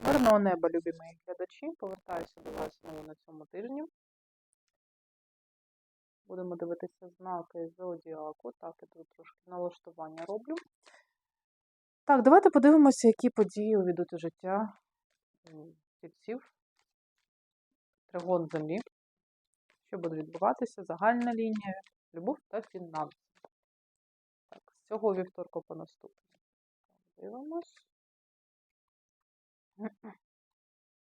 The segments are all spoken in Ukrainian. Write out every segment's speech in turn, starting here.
Мирного неба, любі мої глядачі. Повертаюся до вас знову на цьому тижні. Будемо дивитися знаки зодіаку. Так, я тут трошки налаштування роблю. Так, давайте подивимося, які події увійдуть у життя тільців. Тригон землі. Що буде відбуватися? Загальна лінія, любов та фінанси. Так, з цього вівторку по наступному. Дивимось.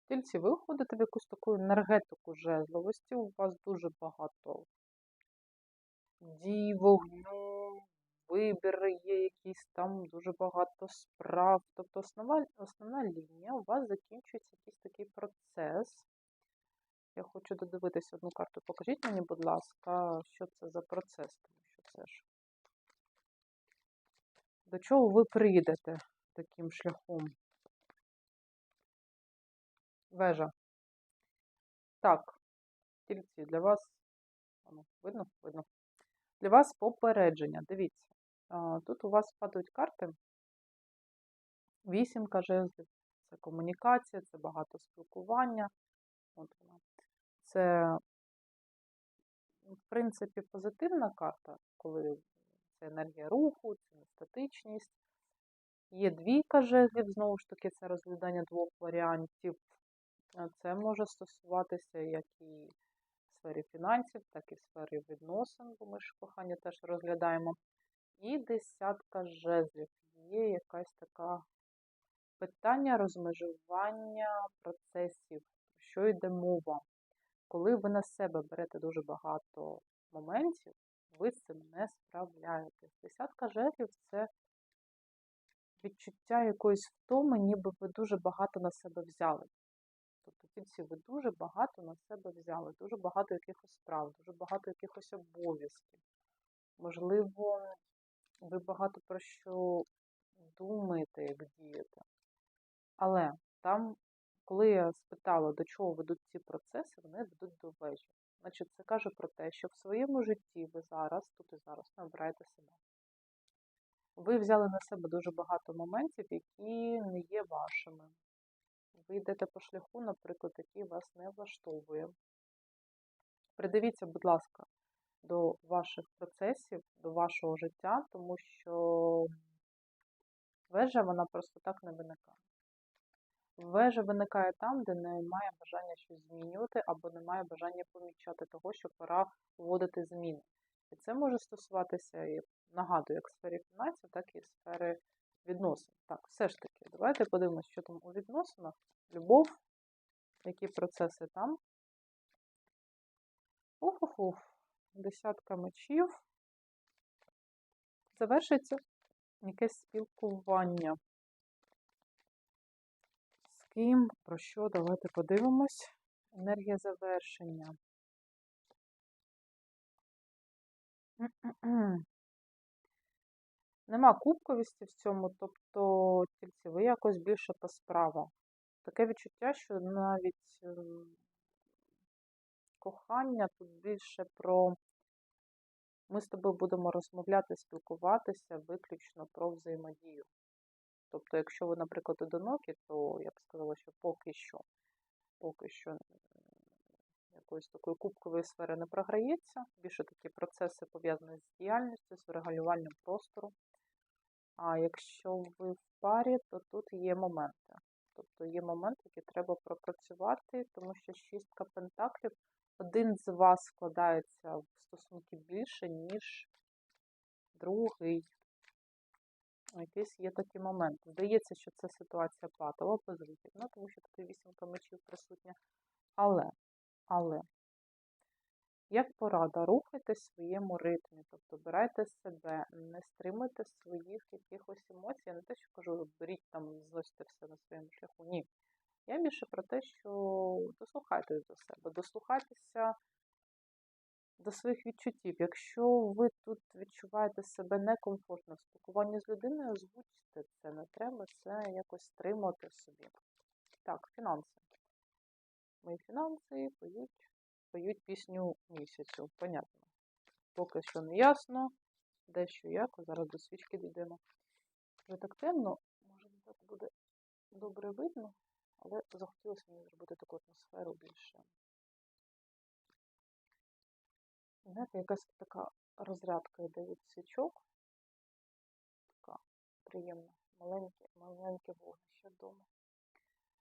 Тільці, ви входите в якусь таку енергетику жезловості, у вас дуже багато дій, вогню, вибір є якісь там, дуже багато справ. Тобто основна, основна лінія у вас закінчується якийсь такий процес. Я хочу додивитися одну карту. Покажіть мені, будь ласка, що це за процес, тому що це ж. До чого ви прийдете таким шляхом? Вежа. Так, тільці, для вас. Видно? Видно. Для вас попередження. Дивіться. Тут у вас падають карти. Вісімка жезлів. Це комунікація, це багато спілкування. От вона. Це, в принципі, позитивна карта, коли це енергія руху, це не статичність. Є двійка жезлів, знову ж таки, це розглядання двох варіантів. Це може стосуватися як і в сфері фінансів, так і в сфері відносин, бо ми ж кохання теж розглядаємо. І десятка жезлів. Є якась така питання розмежування процесів, про що йде мова. Коли ви на себе берете дуже багато моментів, ви цим не справляєтесь. Десятка жезлів це відчуття якоїсь втоми, ніби ви дуже багато на себе взяли. Тільці ви дуже багато на себе взяли, дуже багато якихось справ, дуже багато якихось обов'язків. Можливо, ви багато про що думаєте, як дієте. Але там, коли я спитала, до чого ведуть ці процеси, вони ведуть до вежі. Значить, це каже про те, що в своєму житті ви зараз, тут і зараз, не обираєте себе. Ви взяли на себе дуже багато моментів, які не є вашими. Ви йдете по шляху, наприклад, який вас не влаштовує. Придивіться, будь ласка, до ваших процесів, до вашого життя, тому що вежа вона просто так не виникає. Вежа виникає там, де немає бажання щось змінювати, або немає бажання помічати того, що пора вводити зміни. І це може стосуватися, і, нагадую, як сфері фінансів, так і в сфері відносин. Так, все ж таки, давайте подивимося, що там у відносинах. Любов, які процеси там. Ух-ух-ух, десятка мечів. Завершиться якесь спілкування. З ким, про що? Давайте подивимось. Енергія завершення. Нема кубковісті в цьому, тобто тільки ви якось більше по справам. Таке відчуття, що навіть е, кохання тут більше про ми з тобою будемо розмовляти, спілкуватися виключно про взаємодію. Тобто, якщо ви, наприклад, одинокі, то я б сказала, що поки що, поки що якоїсь такої кубкової сфери не програється. Більше такі процеси пов'язані з діяльністю, з регулюванням простору. А якщо ви в парі, то тут є моменти. Тобто є моменти, які треба пропрацювати, тому що шістка пентаклів, один з вас складається в стосунки більше, ніж другий. Якийсь є такий момент. Здається, що це ситуація патова, позитивна, тому що тут вісімка мечів присутня. Але, але, як порада, рухайтесь в своєму ритмі, тобто обирайте себе, не стримуйте своїх якихось емоцій. Я не те, що кажу, беріть там, зносите все на своєму шляху. Ні. Я більше про те, що дослухайтесь до себе, дослухайтеся до своїх відчуттів. Якщо ви тут відчуваєте себе некомфортно в спілкуванні з людиною, озвучте це, не треба це якось стримувати собі. Так, фінанси. Мої фінанси поють, поють пісню місяцю. Понятно. Поки що не ясно, дещо як. Зараз до свічки дійдемо. Вже так темно, може не так буде добре видно. Але захотілося мені зробити таку атмосферу більше. Знаєте, якась така розрядка йде від свічок. Така приємна, маленьке, маленьке вогнище вдома.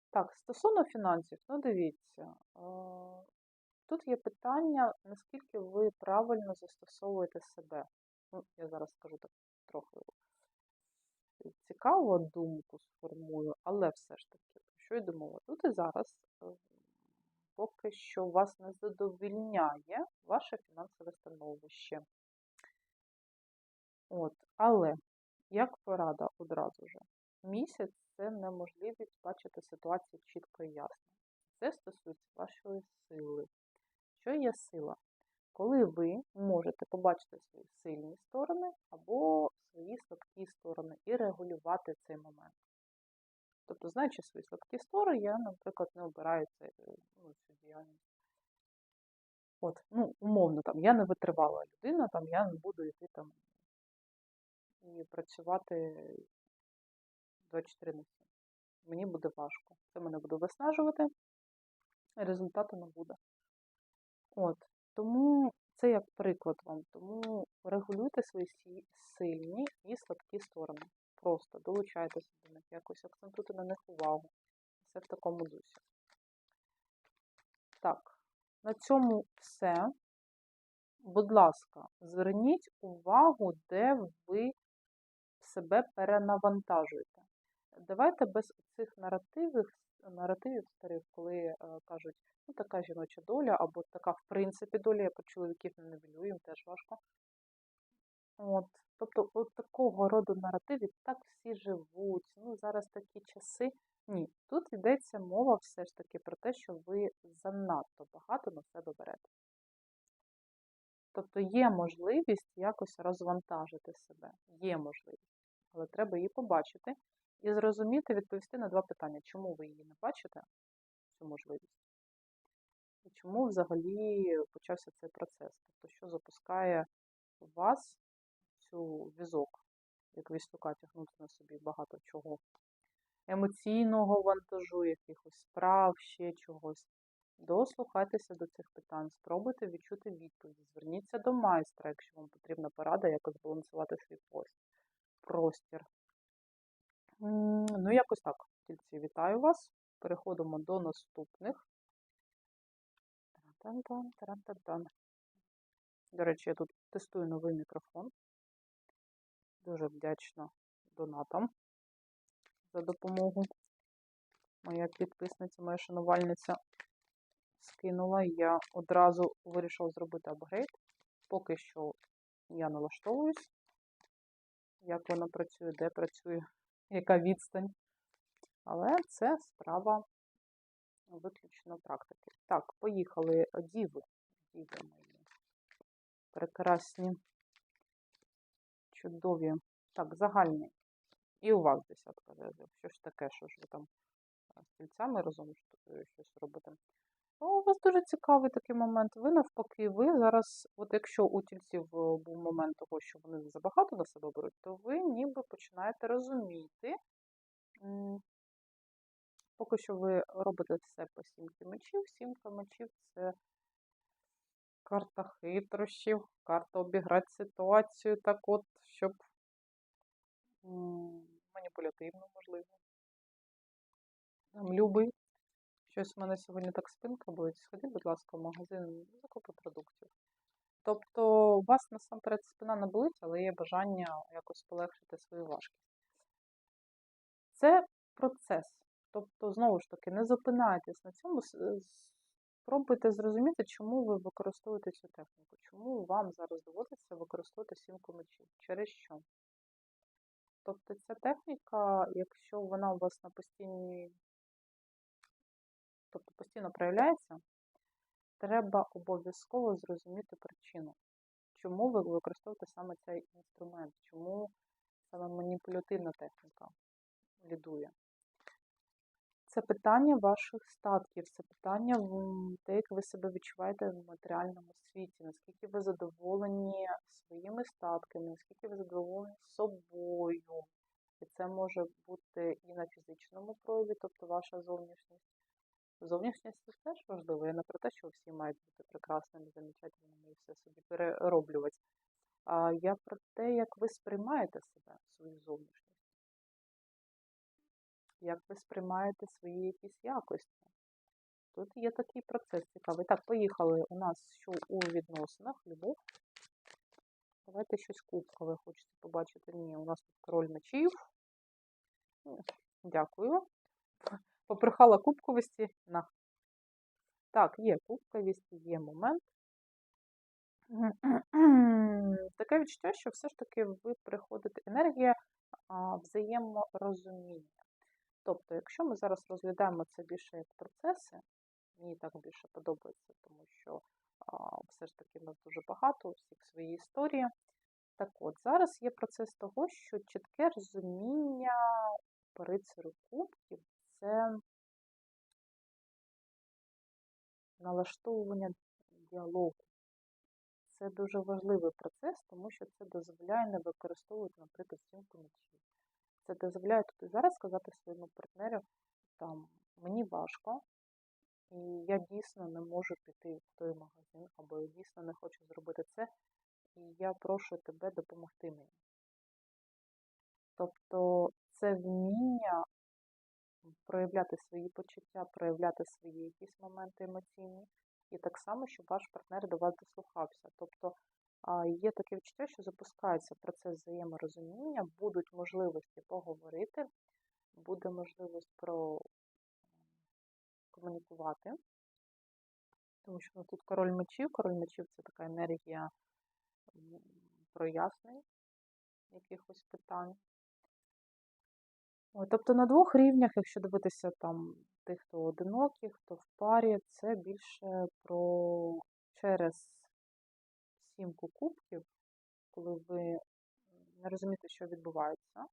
Так, стосовно фінансів, ну дивіться, е, тут є питання, наскільки ви правильно застосовуєте себе. Ну, я зараз скажу так трохи цікаву думку сформую, але все ж таки, що йде мова? Тут і зараз е, поки що вас не задовільняє ваше фінансове становище. От, але, як порада одразу ж, місяць це неможливість бачити ситуацію чітко і ясно. Це стосується вашої сили. Що є сила? Коли ви можете побачити свої сильні сторони або свої слабкі сторони і регулювати цей момент. Тобто, знаючи свої слабкі сторони, я, наприклад, не обираю це, ну, цю діяльність. От, ну, умовно, там, я не витривала людина, там, я не буду йти там і працювати 24 на 7. Мені буде важко. Це мене буде виснажувати, результату не буде. От, тому це як приклад вам. Тому регулюйте свої сильні і слабкі сторони. Просто долучайтеся до них, якось акцентуйте на них увагу. Все в такому дусі. Так, на цьому все. Будь ласка, зверніть увагу, де ви себе перенавантажуєте. Давайте без цих наративів, наративів старих, коли е, кажуть, ну така жіноча доля, або така, в принципі, доля, я про чоловіків не невілюю, їм теж важко. От, Тобто, от такого роду наративів так всі живуть. Ну, зараз такі часи. Ні, тут йдеться мова все ж таки про те, що ви занадто багато на себе берете. Тобто є можливість якось розвантажити себе. Є можливість, але треба її побачити і зрозуміти, відповісти на два питання, чому ви її не бачите, цю можливість, і чому взагалі почався цей процес. Тобто, що запускає вас цю візок, як віслюка тягнути на собі багато чого. Емоційного вантажу, якихось справ, ще чогось. Дослухайтеся до цих питань, спробуйте відчути відповіді. Зверніться до майстра, якщо вам потрібна порада, якось збалансувати свій пост. простір. Ну, якось так, тільці, вітаю вас. Переходимо до наступних. До речі, я тут тестую новий мікрофон. Дуже вдячна донатам за допомогу. Моя підписниця, моя шанувальниця скинула. Я одразу вирішила зробити апгрейд. Поки що я налаштовуюсь, як вона працює, де працює, яка відстань. Але це справа виключно практики. Так, поїхали діви. Діви мої. Прекрасні чудові. Так, загальний. І у вас десятка. Що ж таке, що ж ви там з стільцями разом е, щось робите? Ну, у вас дуже цікавий такий момент. Ви навпаки, ви зараз, от якщо у тільців е, був момент того, що вони забагато на себе беруть, то ви ніби починаєте розуміти. Поки що ви робите все по сімки мечів. Сімка мечів це карта хитрощів, карта обіграти ситуацію так от, щоб маніпулятивно, можливо. Там любий. Щось в мене сьогодні так спинка болить. Сходіть, будь ласка, в магазин закупи продуктів. Тобто у вас насамперед спина не болить, але є бажання якось полегшити свою важкість. Це процес. Тобто, знову ж таки, не зупинайтесь на цьому, Спробуйте зрозуміти, чому ви використовуєте цю техніку, чому вам зараз доводиться використовувати сімку мечів, через що. Тобто ця техніка, якщо вона у вас на постійній, тобто постійно проявляється, треба обов'язково зрозуміти причину, чому ви використовуєте саме цей інструмент, чому саме маніпулятивна техніка лідує. Це питання ваших статків, це питання те, як ви себе відчуваєте в матеріальному світі, наскільки ви задоволені своїми статками, наскільки ви задоволені собою. І це може бути і на фізичному прояві, тобто ваша зовнішність. Зовнішність теж важливо. Я не про те, що всі мають бути прекрасними, замечательними і все собі перероблювати. А я про те, як ви сприймаєте себе, свою зовнішність. Як ви сприймаєте свої якісь якості. Тут є такий процес цікавий. Так, поїхали. У нас що у відносинах, любов. Давайте щось кубкове хочеться побачити. Ні, у нас тут король мечів. Дякую. Поприхала кубковості. На. Так, є кубковість, є момент. Таке відчуття, що все ж таки ви приходите енергія взаєморозуміння. Тобто, якщо ми зараз розглядаємо це більше як процеси, мені так більше подобається, тому що все ж таки в нас дуже багато, у всіх свої історії. Так от, зараз є процес того, що чітке розуміння по рицарю кубків це налаштовування діалогу. Це дуже важливий процес, тому що це дозволяє не використовувати, наприклад, сімку мечів. Це дозволяє тут і зараз сказати своєму партнеру, там, мені важко, і я дійсно не можу піти в той магазин, або я дійсно не хочу зробити це, і я прошу тебе допомогти мені. Тобто це вміння проявляти свої почуття, проявляти свої якісь моменти емоційні, і так само, щоб ваш партнер до вас дослухався. Тобто є таке відчуття, що запускається процес взаєморозуміння, будуть можливості поговорити, буде можливість про комунікувати. Тому що ну, тут король мечів, король мечів це така енергія прояснень якихось питань. Ой, Тобто на двох рівнях, якщо дивитися там тих, хто одинокий, хто в парі, це більше про через сімку кубків, коли ви не розумієте, що відбувається,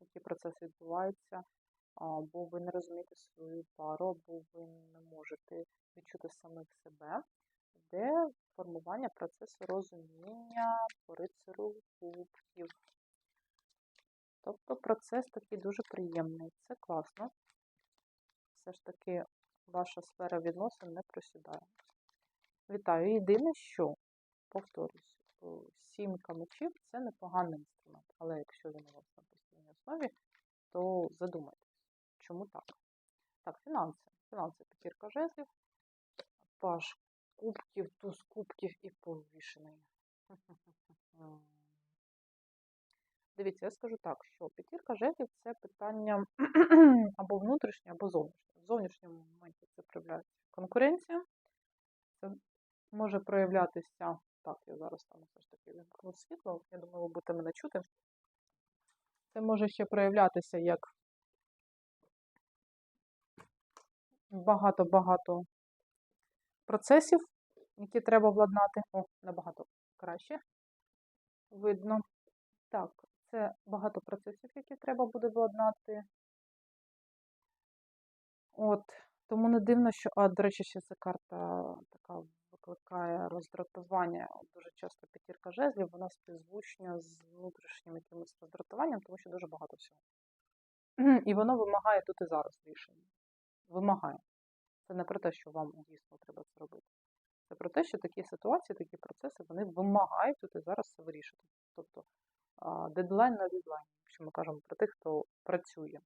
які процеси відбуваються, або ви не розумієте свою пару, або ви не можете відчути самих себе, де формування процесу розуміння по рицарю кубків. Тобто процес такий дуже приємний. Це класно. Все ж таки ваша сфера відносин не просідає. Вітаю. Єдине, що, повторюсь, о, сімка мечів це непоганий інструмент, але якщо він у вас на постійній основі, то задумайтесь, чому так? Так, фінанси. Фінанси п'ятірка жезлів, паш кубків, туз кубків і повішений. Дивіться, я скажу так, що п'ятірка жезлів це питання або внутрішнє, або зовнішнє. В зовнішньому моменті це проявляється конкуренція. Це може проявлятися. Так, я зараз там все ж таки вимкну світло. Я думаю, ви будете мене чути. Це може ще проявлятися як багато-багато процесів, які треба владнати. О, набагато краще видно. Так, це багато процесів, які владнати. От, тому не дивно, що, а, до речі, ще ця карта така викликає роздратування. Дуже часто п'ятірка жезлів, вона співзвучна з внутрішнім якимось роздратуванням, тому що дуже багато всього. І воно вимагає тут і зараз рішення. Вимагає. Це не про те, що вам дійсно треба це робити. Це про те, що такі ситуації, такі процеси, вони вимагають тут і зараз це вирішити. Тобто дедлайн на дедлайн, якщо ми кажемо про тих, хто працює.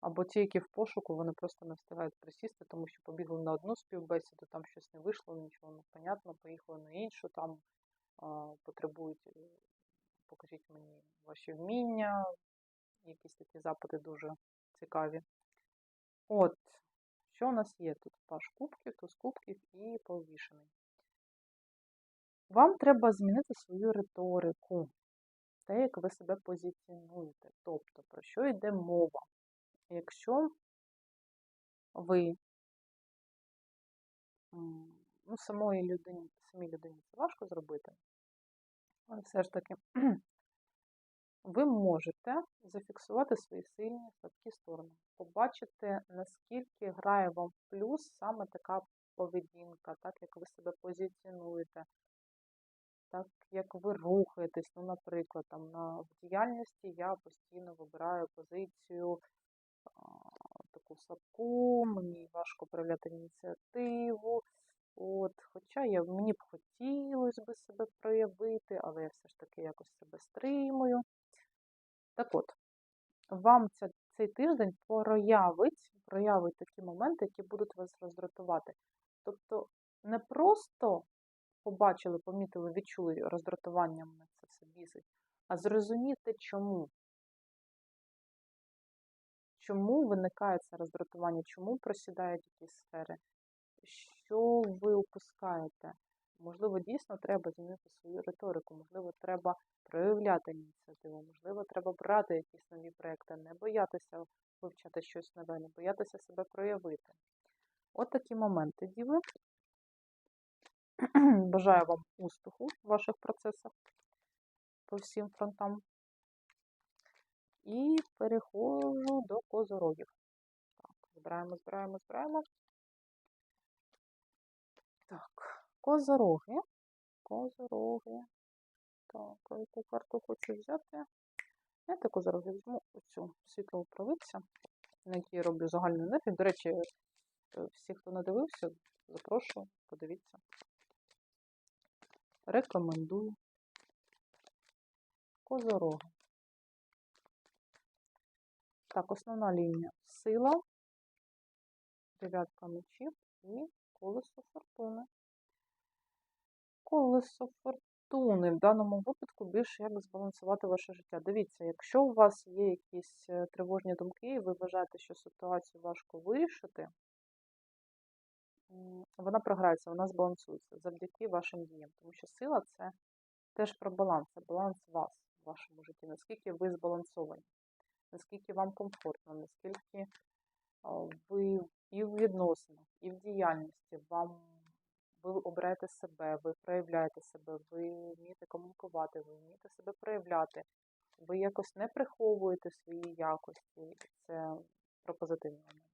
Або ті, які в пошуку, вони просто не встигають присісти, тому що побігли на одну співбесіду, там щось не вийшло, нічого не понятно, поїхали на іншу, там а, потребують, е, покажіть мені ваші вміння, якісь такі запити дуже цікаві. От, що у нас є тут? Паш кубків, туз кубків і повішений. Вам треба змінити свою риторику, те, як ви себе позиціонуєте. Тобто, про що йде мова? Якщо ви ну, самої людині, самій людині це важко зробити, але все ж таки ви можете зафіксувати свої сильні слабкі сторони, побачити, наскільки грає вам плюс саме така поведінка, так як ви себе позиціонуєте. Так як ви рухаєтесь. Ну, наприклад, там на діяльності я постійно вибираю позицію а, таку слабку, мені важко проявляти ініціативу. От, хоча я, мені б хотілося би себе проявити, але я все ж таки якось себе стримую. Так от, вам ця, цей тиждень проявить, проявить такі моменти, які будуть вас роздратувати. Тобто не просто побачили, помітили, відчули роздратування, мене це все бісить, а зрозуміти, чому. Чому виникає це роздратування, чому просідають якісь сфери, що ви упускаєте. Можливо, дійсно треба змінити свою риторику, можливо, треба проявляти ініціативу, можливо, треба брати якісь нові проекти, не боятися вивчати щось нове, не боятися себе проявити. От такі моменти, діви. Бажаю вам успіху в ваших процесах по всім фронтам. І переходжу до козорогів. Так, збираємо, збираємо, збираємо. Так, козороги. Козороги. Так, яку карту хочу взяти? Знаєте, козороги візьму оцю світлову правиця, на якій я роблю загальну енергію. До речі, е, всі, хто не дивився, запрошую, подивіться. Рекомендую. Козороги. Так, основна лінія сила, дев'ятка мечів і колесо фортуни. Колесо фортуни в даному випадку більше як збалансувати ваше життя. Дивіться, якщо у вас є якісь е, тривожні думки, і ви вважаєте, що ситуацію важко вирішити, вона програється, вона збалансується завдяки вашим діям. Тому що сила це теж про баланс, це баланс вас в вашому житті, наскільки ви збалансовані, наскільки вам комфортно, наскільки ви і в відносинах, і в діяльності вам ви обираєте себе, ви проявляєте себе, ви вмієте комунікувати, ви вмієте себе проявляти, ви якось не приховуєте свої якості. Це про позитивні моменти.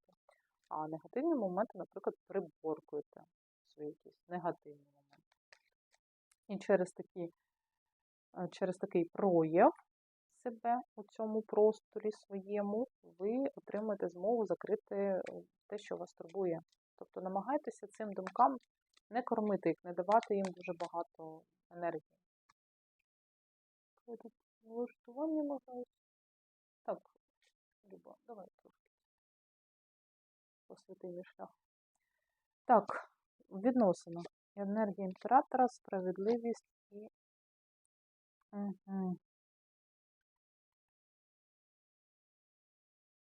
А негативні моменти, наприклад, приборкуєте свої якісь негативні моменти. І через такі, е, через такий прояв себе у цьому просторі своєму, ви отримаєте змогу закрити е, те, що вас турбує. Тобто намагайтеся цим думкам не кормити їх, не давати їм дуже багато енергії. Тут налаштування намагаюся. Так, Люба, давай трошки. Посвіти мій шлях. Так, відносина. Енергія імператора, справедливість і. Угу.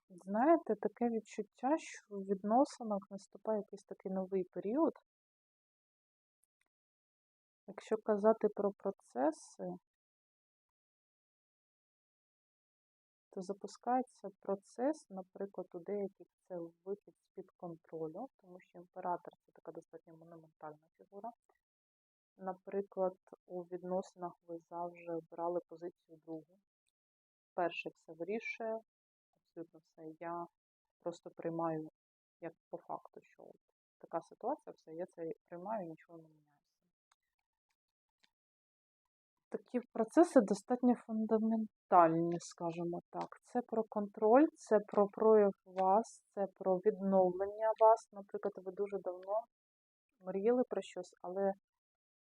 Знаєте, таке відчуття, що в відносинах наступає якийсь такий новий період. Якщо казати про процеси, то запускається процес, наприклад, у деяких це вихід з-під контролю, тому що імператор це така достатньо монументальна фігура. Наприклад, у відносинах ви завжди обирали позицію другу. Перший все вирішує, абсолютно все. Я просто приймаю як по факту, що от така ситуація, все, я це приймаю, нічого не міняюся. Такі процеси достатньо фундаментальні, скажімо так. Це про контроль, це про прояв вас, це про відновлення вас. Наприклад, ви дуже давно мріяли про щось, але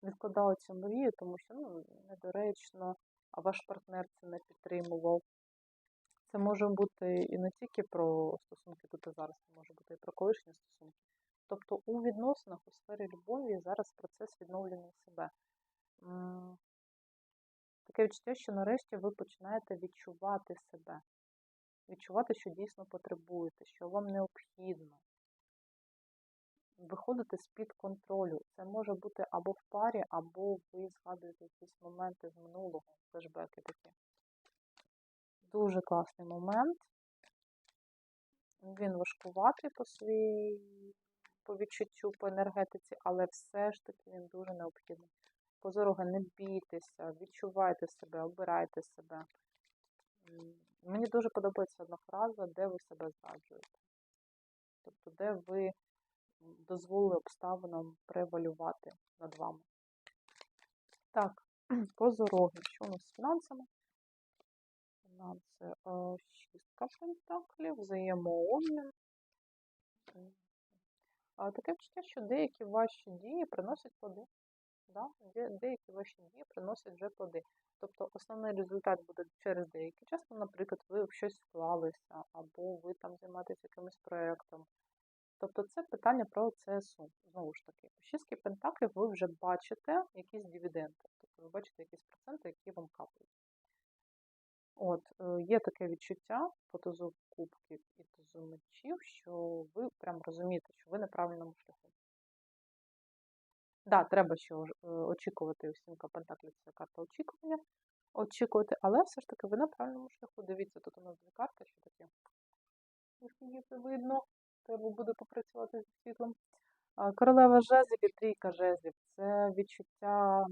відкладали цю мрію, тому що ну, недоречно, а ваш партнер це не підтримував. Це може бути і не тільки про стосунки тут і зараз, це може бути і про колишні стосунки. Тобто у відносинах, у сфері любові зараз процес відновлення себе. Таке відчуття, що нарешті ви починаєте відчувати себе, відчувати, що дійсно потребуєте, що вам необхідно. Виходити з-під контролю. Це може бути або в парі, або ви згадуєте якісь моменти з минулого, флешбеки такі. Дуже класний момент. Він важкуватий по своїй, по відчуттю, по енергетиці, але все ж таки він дуже необхідний. Позорога, не бійтеся, відчувайте себе, обирайте себе. Мені дуже подобається одна фраза, де ви себе зраджуєте. Тобто, де ви дозволили обставинам превалювати над вами. Так, Козороги. Що у нас з фінансами? Фінанси. е, Шістка пентаклів, взаємообмін. Таке відчуття, що деякі ваші дії приносять плоди. Да? де- Деякі ваші дії приносять вже плоди. Тобто основний результат буде через деякий час. Ну, наприклад, ви в щось вклалися, або ви там займаєтесь якимось проєктом. Тобто це питання про процесу. Знову ж таки, у шістки пентаклів ви вже бачите якісь дивіденди. Тобто ви бачите якісь проценти, які вам капають. От, е, є таке відчуття по тузу кубків і тузу мечів, що ви прям розумієте, що ви на правильному шляху. Да, треба ще е, очікувати сімка пентаклів, це карта очікування. Очікувати, але все ж таки ви на правильному шляху. Дивіться, тут у нас дві карти, що таке. Її видно, треба буде попрацювати зі світлом. Королева жезлів і трійка жезлів. Це відчуття.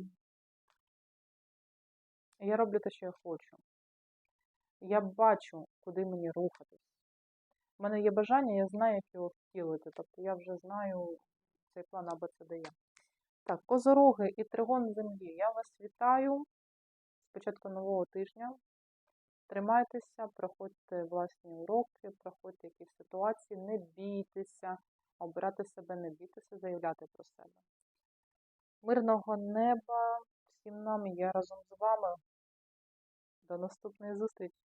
Я роблю те, що я хочу. Я бачу, куди мені рухатись. У мене є бажання, я знаю, як його втілити. Тобто я вже знаю цей план АБЦДЯ. Так, козороги і тригон землі. Я вас вітаю з початку нового тижня. Тримайтеся, проходьте власні уроки, проходьте якісь ситуації, не бійтеся, обирати себе, не бійтеся, заявляти про себе. Мирного неба всім нам, я разом з вами. До наступної зустрічі!